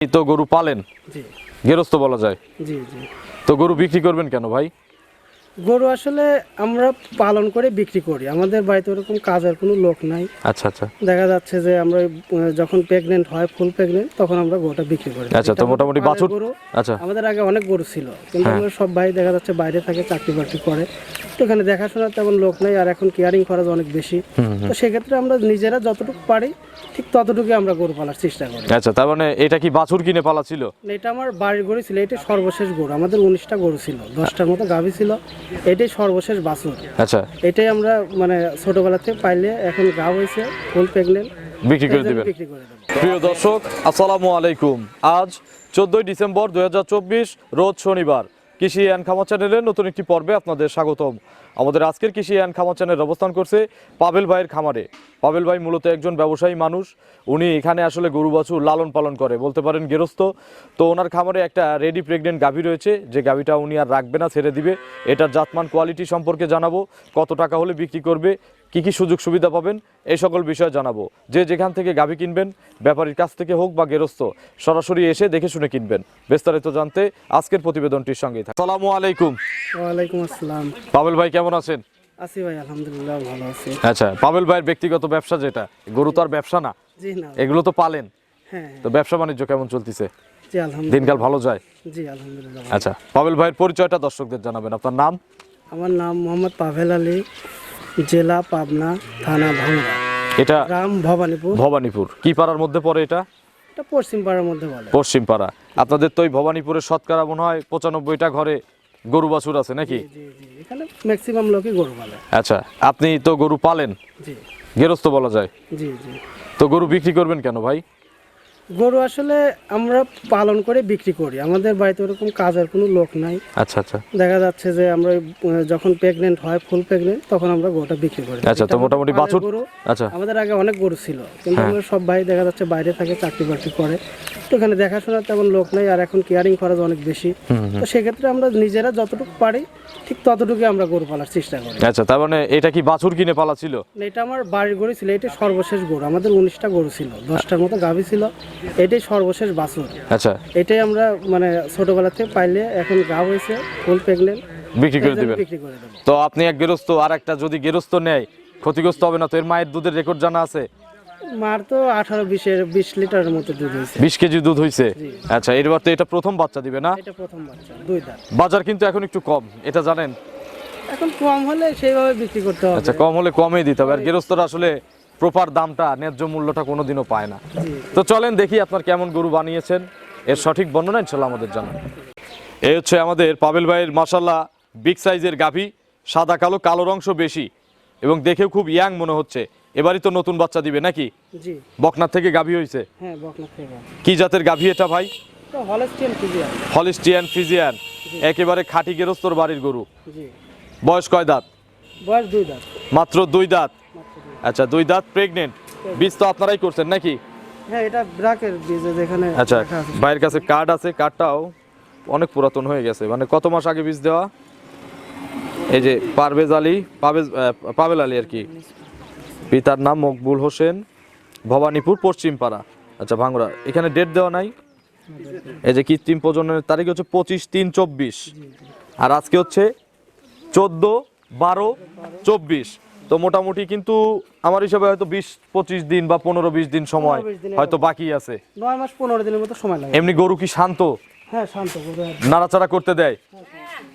তো গরু পালেন? গেরস্ত বলা যায়। জি জি। তো গরু বিক্রি করবেন কেন ভাই? গরু আসলে আমরা পালন করে বিক্রি করি। আমাদের বাড়িতে ওরকম কাজের কোনো লোক নাই। আচ্ছা আচ্ছা। দেখা যাচ্ছে যে আমরা যখন প্রেগনেন্ট হয় ফুল প্রেগনেন্ট তখন আমরা গরুটা বিক্রি করি। আচ্ছা তো মোটামুটি বাছুর আচ্ছা। আমাদের আগে অনেক গরু ছিল। কিন্তু হ্যাঁ। আমরা সব ভাই দেখা যাচ্ছে বাইরে থাকে চাকরি বাকরি করে। এখানে দেখাশোনার তেমন লোক নেই আর এখন কেয়ারিং খরচ অনেক বেশি। তো সেক্ষেত্রে আমরা নিজেরা যতটুকু পারি ঠিক ততটুকু আমরা গরু পালার চেষ্টা করি। আচ্ছা তার মানে এটা কি বাছুর কিনে পালা ছিল? এটা আমার বাড়ির গরু ছিল এটা সর্বশেষ গরু আমাদের উনিশটা গরু ছিল দশটার মতো গাভী ছিল এটাই সর্বশেষ বাছুর। আচ্ছা। এটাই আমরা মানে ছোটবেলা থেকে পাইলে এখন গাভ হয়েছে ফুল প্রেগনেন্ট বিক্রি করে দিবেন। প্রিয় দর্শক আসসালামু আলাইকুম। আজ চোদ্দই ডিসেম্বর দুই হাজার চব্বিশ রোজ শনিবার। কৃষি অ্যান্ড খামার চ্যানেলের নতুন একটি পর্বে আপনাদের স্বাগতম। আমাদের আজকের কৃষি অ্যান্ড খামার চ্যানেল অবস্থান করছে পাবেল ভাইয়ের খামারে। পাবেল ভাই মূলত একজন ব্যবসায়ী মানুষ। উনি এখানে আসলে গরু, বাছুর লালন পালন করে, বলতে পারেন গেরস্ত। তো ওনার খামারে একটা রেডি প্রেগনেন্ট গাভী রয়েছে, যে গাভীটা উনি আর রাখবে না, ছেড়ে দিবে। এটার জাতমান কোয়ালিটি সম্পর্কে জানাব, কত টাকা হলে বিক্রি করবে কি কি সুযোগ সুবিধা পাবেন এই সকল বিষয় জানাব। যে যেখান থেকে গাভী কিনবেন ব্যাপারীর কাছ থেকে হোক বা গেরস্ত সরাসরি এসে দেখে শুনে কিনবেন। বিস্তারিত জানতে আজকের প্রতিবেদনটির সঙ্গেই থাকুন। সালামু আলাইকুম। ওয়ালাইকুম আসসালাম। পাবেল ভাই কেমন আছেন? আছি ভাই আলহামদুলিল্লাহ ভালো আছি। আচ্ছা পাবেল ভাইয়ের ব্যক্তিগত ব্যবসা যেটা গরু তো আর ব্যবসা না? জি না এগুলো তো পালেন। হ্যাঁ তো ব্যবসা বাণিজ্য কেমন চলতেছে? জি আলহামদুলিল্লাহ। দিনকাল ভালো যায়? জি আলহামদুলিল্লাহ আচ্ছা পাবেল ভাইয়ের পরিচয়টা দর্শকদের জানাবেন। আপনার নাম? আমার নাম মোহাম্মদ পাভেল আলী। জেলা পাবনা থানা ভাঙ্গা। এটা গ্রাম ভবানীপুর। ভবানীপুর। কি পাড়ার মধ্যে পড়ে এটা? এটা পশ্চিম পাড়ার মধ্যে বলে। পশ্চিম পাড়া। আপনাদের তো ওই ভবানীপুরের শতকরা মনে হয় পঁচানব্বইটা ঘরে গরু বাছুর আছে নাকি? এখানে ম্যাক্সিমাম লোকই গরু পালে। আচ্ছা আপনি তো গরু পালেন? জি। গেরস্ত বলা যায়। জি জি। তো গরু বিক্রি করবেন কেন ভাই? গরু আসলে আমরা পালন করে বিক্রি করি। আমাদের বাড়িতে ওরকম কাজের কোনো লোক নাই। আচ্ছা আচ্ছা। দেখা যাচ্ছে যে আমরা যখন প্রেগনেন্ট হয় ফুল প্রেগনেন্ট তখন আমরা গরুটা বিক্রি করি। আচ্ছা তো মোটামুটি বাছুর গরু আচ্ছা। আমাদের আগে অনেক গরু ছিল। কিন্তু হ্যাঁ। আমরা সব ভাই দেখা যাচ্ছে বাইরে থাকে চাকরি বাকরি করে। এখানে দেখাশোনার তেমন লোক নেই আর এখন কেয়ারিং খরচ অনেক বেশি। তো সেক্ষেত্রে আমরা নিজেরা যতটুকু পারি ঠিক ততটুকু আমরা গরু পালার চেষ্টা করি। আচ্ছা তার মানে এটা কি বাছুর কিনে পালা ছিল? এটা আমার বাড়ির গরু ছিল এটা সর্বশেষ গরু আমাদের উনিশটা গরু ছিল দশটার মতো গাভী ছিল এটাই সর্বশেষ বাছুর। আচ্ছা। এটাই আমরা মানে ছোটবেলা থেকে পাইলে এখন গাভ হয়েছে ফুল প্রেগনেন্ট বিক্রি করে দিবেন। বিক্রি করে দেবো। তো আপনি এক গেরস্ত আর একটা যদি গেরস্ত নেয় ক্ষতিগ্রস্ত হবে না তো এর মায়ের দুধের রেকর্ড জানা আছে? মার তো আঠারো বিশের বিশ লিটারের মতো দুধ হয়েছে। বিশ কেজি দুধ হয়েছে আচ্ছা এবার তো এটা প্রথম বাচ্চা দিবে না? এটা প্রথম বাচ্চা দুই দাঁত। বাজার কিন্তু এখন একটু কম এটা জানেন? এখন কম হলে সেইভাবে বিক্রি করতে হবে। আচ্ছা কম হলে কমই দিতে হবে। আর গেরস্তরা আসলে প্রপার দামটা ন্যায্য মূল্যটা কোনোদিনও পায় না। তো চলেন দেখি আপনার কেমন গরু বানিয়েছেন। এর সঠিক বর্ণনা ইনশাল্লাহ আমাদের জানান। এই হচ্ছে আমাদের পাবেল ভাইয়ের মাসাল্লাহ বিগ সাইজের গাভী সাদা কালো কালোর অংশ বেশি এবং দেখেও খুব ইয়াং মনে হচ্ছে। এবারই তো নতুন বাচ্চা দিবে নাকি? জি। বকনার থেকে গাভী হয়েছে? হ্যাঁ বকনা থেকে। কি জাতের গাভী এটা ভাই? Holstein Friesian. Holstein Friesian. একেবারে খাঁটি গেরস্তর বাড়ির গরু। জি। বয়স কয় দাঁত? বয়স দুই দাঁত। মাত্র দুই দাঁত? আচ্ছা দুই দাঁত প্রেগনেন্ট বীজ তো আপনারাই করছেন নাকি? হ্যাঁ এটা ব্রাকের বীজ যেখানে আচ্ছা ভাইয়ের কাছে কার্ড আছে কার্ডটাও অনেক পুরাতন হয়ে গেছে। মানে কত মাস আগে বীজ দেওয়া? এই যে পারভেজ আলী পাবেজ পাবেল আলী আর কি। পিতার নাম মকবুল হোসেন ভবানীপুর পশ্চিম পাড়া আচ্ছা ভাঙ্গরা এখানে ডেট দেওয়া নাই? এই যে কৃত্রিম প্রজননের তারিখ হচ্ছে পঁচিশ তিন চব্বিশ। আর আজকে হচ্ছে চোদ্দ বারো চব্বিশ। তো মোটামুটি কিন্তু আমার হিসাবে হয়তো বিশ পঁচিশ দিন বা পনেরো বিশ দিন সময় হয়তো বাকি আছে। নয় মাস পনেরো দিনের মতো সময় লাগে। এমনি গরু কি শান্ত? হ্যাঁ শান্ত নাড়াচাড়া করতে দেয়?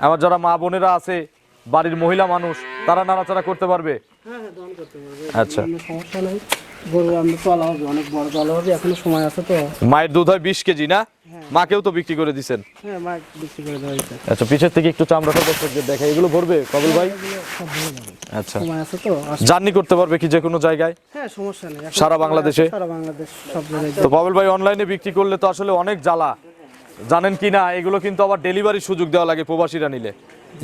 আমার যারা মা বোনেরা আছে বাড়ির মহিলা মানুষ তারা নাড়াচাড়া করতে পারবে? হ্যাঁ হ্যাঁ আচ্ছা। কোনো সমস্যা নেই। গরু আমরা তলা হবে অনেক বড় তলা হবে এখনও সময় আছে তো। মায়ের দুধ হয় বিশ কেজি না? মাকেও তো বিক্রি করে দিছেন। হ্যাঁ মা বিক্রি করে দেওয়া হয়েছে। আচ্ছা পিছের থেকে একটু চামড়াটা দর্শকদের দেখা এগুলো ভরবে কবল ভাই? এগুলো সব ভালো যাবে। আচ্ছা। সময় আছে তো জার্নি করতে পারবে কি যে কোনো জায়গায়? হ্যাঁ সমস্যা নেই। সারা বাংলাদেশে? আছে, সারা বাংলাদেশ সব জায়গায় তো পাবেল ভাই অনলাইনে বিক্রি করলে তো আসলে অনেক জ্বালা। জানেন কি না এগুলো কিন্তু আবার ডেলিভারির সুযোগ দেওয়া লাগে প্রবাসীরা নিলে।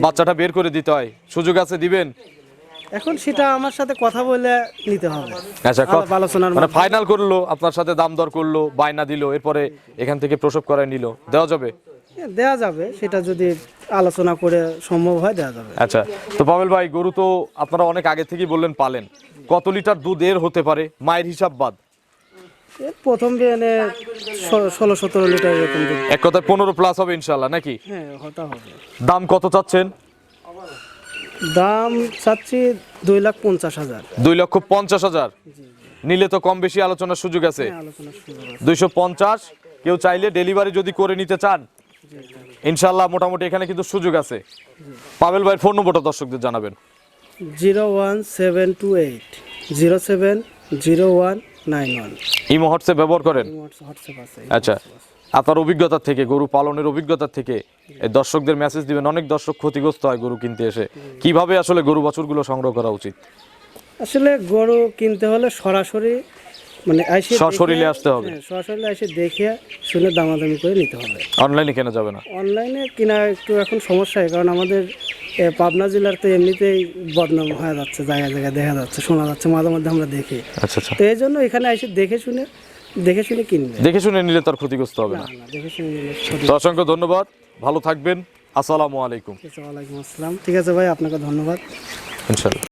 বাচ্চাটা বের করে দিতে হয়। সুযোগ আছে দিবেন? এখন সেটা আমার সাথে কথা বলে নিতে হবে। আচ্ছা আলোচনার মানে ফাইনাল করল আপনার সাথে দাম দর করল বায়না দিল এরপরে এখান থেকে প্রসব করায় নিল। দেওয়া যাবে? দেওয়া যাবে। সেটা যদি আলোচনা করে সম্ভব হয় দেওয়া যাবে। আচ্ছা তো পাবেল ভাই গরু তো আপনারা অনেক আগে থেকেই বললেন পালেন। কত লিটার দুধ এর হতে পারে? মায়ের হিসাব বাদ। প্রথম বিয়ানে ষোলো সতেরো লিটার এরকম এক কথায় পনেরো প্লাস হবে ইনশাল্লাহ নাকি? হ্যাঁ হতা হবে। দাম কত চাচ্ছেন? দাম চাচ্ছি দুই লাখ পঞ্চাশ হাজার। দুই লক্ষ পঞ্চাশ হাজার। নিলে তো কম বেশি আলোচনার সুযোগ আছে। হ্যাঁ, দুইশো পঞ্চাশ কেউ চাইলে ডেলিভারি যদি করে নিতে চান ইনশাল্লাহ মোটামুটি এখানে কিন্তু সুযোগ আছে। পাবেল ভাইয়ের ফোন নম্বরটা দর্শকদের জানাবেন। Zero one seven two eight zero seven zero one nine one. Imo WhatsApp ব্যবহার করেন? আচ্ছা। আপনার অভিজ্ঞতা থেকে গরু পালনের অভিজ্ঞতা থেকে দর্শকদের মেসেজ দিবেন অনেক দর্শক ক্ষতিগ্রস্ত হয় গরু কিনতে এসে। কীভাবে আসলে গরু বাছুরগুলো সংগ্রহ করা উচিত? আসলে গরু কিনতে হলে সরাসরি মানে আইসে সশরীরে আসতে হবে। হ্যাঁ, সরাসরি এসে দেখে শুনে দামাদামি করে নিতে হবে। অনলাইনে কেনা যাবে না? অনলাইনে কিনা একটু এখন সমস্যা কারণ আমাদের পাবনা জেলার তো এমনিতেই বদনাম হয়ে যাচ্ছে জায়গায় জায়গায় দেখা যাচ্ছে শোনা যাচ্ছে মাঝে মধ্যে আমরা দেখি। আচ্ছা আচ্ছা। তো এই জন্য এখানে এসে দেখে শুনে দেখে শুনে কিনবে দেখে শুনে নিলে তার ক্ষতিগ্রস্ত হবে না। না, না, দেখে শুনে নিলে তো অসংখ্য ধন্যবাদ ভালো থাকবেন আসসালামু আলাইকুম। ওয়ালাইকুম আসসালাম। ঠিক আছে ভাই আপনাকে ধন্যবাদ।